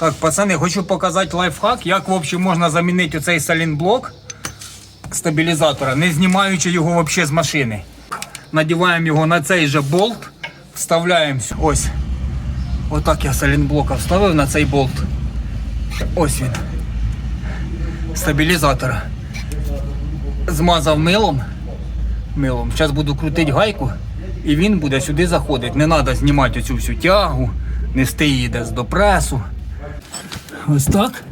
Так, пацани, хочу показати лайфхак, як в общем, можна замінити оцей салінблок стабілізатора, не знімаючи його взагалі з машини. Надіваємо його на цей же болт, вставляємо ось. Отак я салінблока вставив на цей болт. Ось він. Стабілізатора. Змазав милом. Милом. Зараз буду крутити гайку, і він буде сюди заходити. Не треба знімати оцю всю тягу, нести її десь до пресу. Ось так.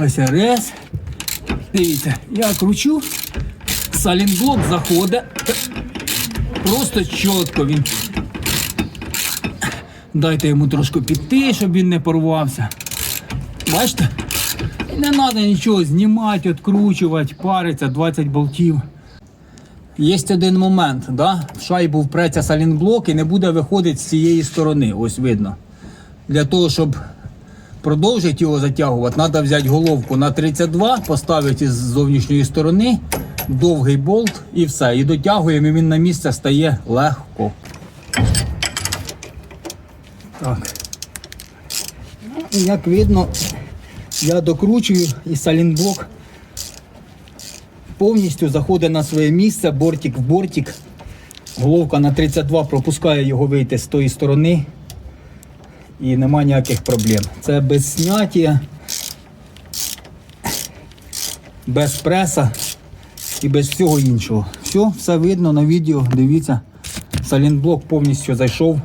Ось РС. Дивіться, я кручу, салінблок заходить. Просто чітко він. Дайте йому трошки піти, щоб він не порвався. Бачите? Не треба нічого знімати, відкручувати, париться 20 болтів. Є один момент, да? в шайбу впреться салінблок і не буде виходити з цієї сторони. Ось видно. Для того, щоб продовжити його затягувати, треба взяти головку на 32, поставити з зовнішньої сторони, довгий болт і все. І дотягуємо, і він на місце стає легко. Так. Як видно, я докручую і салінблок повністю заходить на своє місце, бортик в бортик. Головка на 32 пропускає його вийти з тої сторони. І нема ніяких проблем. Це без сняття, без преса і без всього іншого. Все, все видно на відео, дивіться. Салінблок повністю зайшов.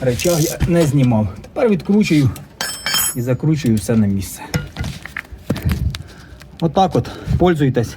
Речаг я не знімав. Тепер відкручую і закручую все на місце. Отак от, пользуйтесь.